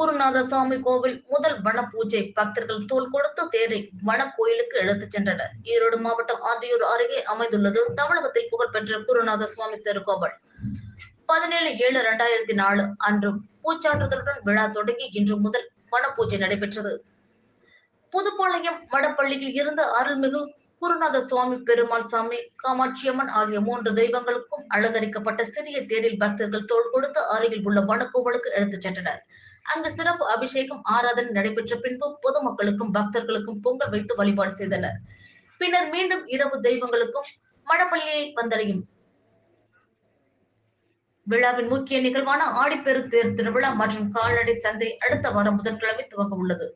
குருநாத சுவாமி கோவில் முதல் வன பூஜை பக்தர்கள் தோல் கொடுத்து தேரை வன கோயிலுக்கு எடுத்துச் சென்றனர். ஈரோடு மாவட்டம் ஆந்தியூர் அருகே அமைந்துள்ளது. தமிழகத்தில் புகழ்பெற்ற குருநாத சுவாமி திருக்கோவில். பதினேழு ஏழு இரண்டாயிரத்தி நாலு அன்று பூச்சாற்றுதலுடன் விழா தொடங்கி இன்று முதல் வனப்பூஜை நடைபெற்றது. புதுப்பாளையம் மடப்பள்ளியில் இருந்த அருள்மிகு குருநாத சுவாமி பெருமாள் சாமி காமாட்சியம்மன் ஆகிய மூன்று தெய்வங்களுக்கும் அலங்கரிக்கப்பட்ட சிறிய தேரில் பக்தர்கள் தோல் கொடுத்து அருகில் உள்ள வனக்கோவலுக்கு எடுத்துச் சென்றனர். அங்கு சிறப்பு அபிஷேகம் ஆராதனை நடைபெற்ற பின்பு பொதுமக்களுக்கும் பக்தர்களுக்கும் பொங்கல் வைத்து வழிபாடு செய்தனர். பின்னர் மீண்டும் இரவு தெய்வங்களுக்கும் மடப்பள்ளியை வந்தடையும். விழாவின் முக்கிய நிகழ்வான ஆடிப்பெரு தேர் திருவிழா மற்றும் கால்நடை சந்தை அடுத்த வாரம் புதன்கிழமை துவங்க உள்ளது.